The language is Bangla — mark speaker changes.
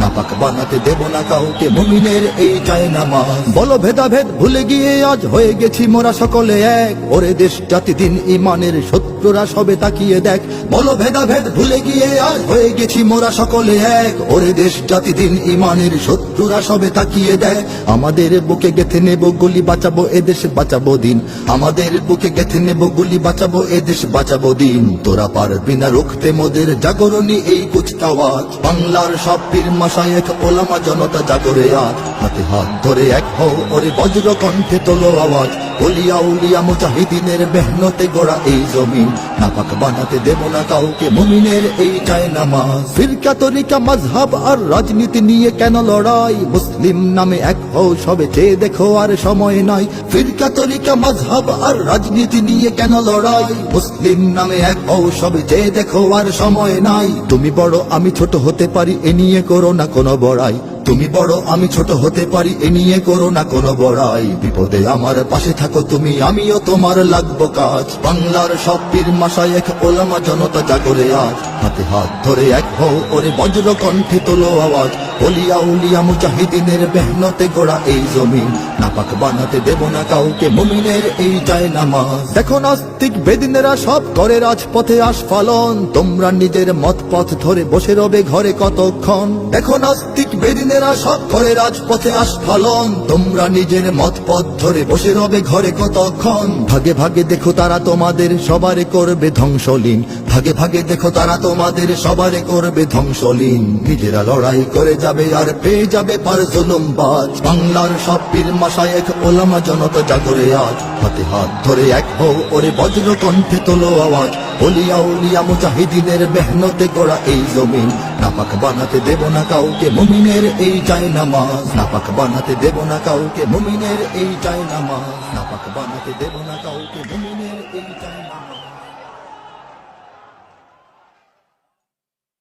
Speaker 1: নাপাক বানাতে দেব না কাউকে মুমিনের এই চাই নামাজ বলো ভেদাভেদ ভুলে গিয়ে আজ হয়ে গেছি মোরা সকলে এক। ওরে দেশ জাতি দিন ইমানের শত্রুরা সবে তাকিয়ে দেখ। বলো ভেদাভেদ ভুলে গিয়ে আজ হয়ে গেছি মোরা সকলে এক। ওরে দেশ জাতি দিন ইমানের শত্রুরা সবে তাকিয়ে দেখ। আমাদের বুকে গেথে নেব, গুলি বাঁচাবো এদেশ বাঁচাবো দিন। আমাদের বুকে গেথে নেব, গুলি বাঁচাবো এদেশ বাঁচাবো দিন। তোরা পারবি না রুখতে মোদের জাগরণী এই কুচকাওয়াজ। বাংলার সব পীর মাসায়েক ওলামা জনতা জাগরে আজ। হাতে হাত ধরে এক হও ওরে বজ্র কণ্ঠে তোলো আওয়াজ। ওলিয়া উলিয়া মুজাহিদিনের মেহনতে গড়া এই জমিন। নাপাক বানাতে দেব না কাউকে মুমিনের এই চায় নামাজ ফিরকা তরিকা মাঝহাব আর রাজনীতি নিয়ে কেন লড়াই? মুসলিম নামে এক হও সবে চেয়ে দেখো আর সময় নাই। ফিরকা তরিকা মাঝহাব আর রাজনীতি নিয়ে কেন লড়াই? মুসলিম নামে এক হও সবে চেয়ে দেখো আর সময় নাই। তুমি বড়, আমি ছোট হতে পারি, এ নিয়ে করো না কোনো বড়াই। তুমি বড়, আমি ছোট হতে পারি, এ নিয়ে করো না কোনো বড়াই। বিপদে আমার পাশে থাকো তুমি, আমিও তোমার লাগবো কাজ। বাংলার সব পীর মাসায় এক ওলামা জনতা জাগরে আজ। হাতে হাত ধরে এক হও ওরে বজ্র কণ্ঠে তোলো আওয়াজ। ওলিয়া উলিয়া মুজাহিদিনের মেহনতে গোড়া এই জমিন। নাপাক বানাতে দেব না কাউকে মুমিনের এই চায় নামাজ দেখো নাস্তিক বেদিনেরা সব করে রাজপথে আস্ফালন। তোমরা নিজের মত পথ ধরে বসে রবে ঘরে কতক্ষণ। দেখো নাস্তিক বেদিনেরা সব করে রাজপথে আস্ফালন। তোমরা নিজের মত পথ ধরে বসে রবে ঘরে কতক্ষণ। ভাগে ভাগে দেখো তারা তোমাদের সবারে করবে ধ্বংসলীন। ভাগে ভাগে দেখো তারা তোমাদের সবারে করবে ধ্বংসলীন। নিজেরা লড়াই করে যাবে আর পেয়ে যাবে পার জুলুমবাজ বাংলার সব পীর মাসায়েক ওলামা জনতা জাগরে আজ। হাতে হাত ধরে এক হও ওরে বজ্র কণ্ঠে তোলো আওয়াজ। ওলিয়া উলিয়া মুজাহিদিনের মেহনতে গড়া এই জমিন। নাপাক বানাতে দেব না কাউকে মুমিনের এই চাই নামাজ। নাপাক বানাতে দেব না কাউকে মুমিনের এই চাই নামাজ। নাপাক বানাতে দেব না কাউকে মুমিনের এই চাই নামাজ।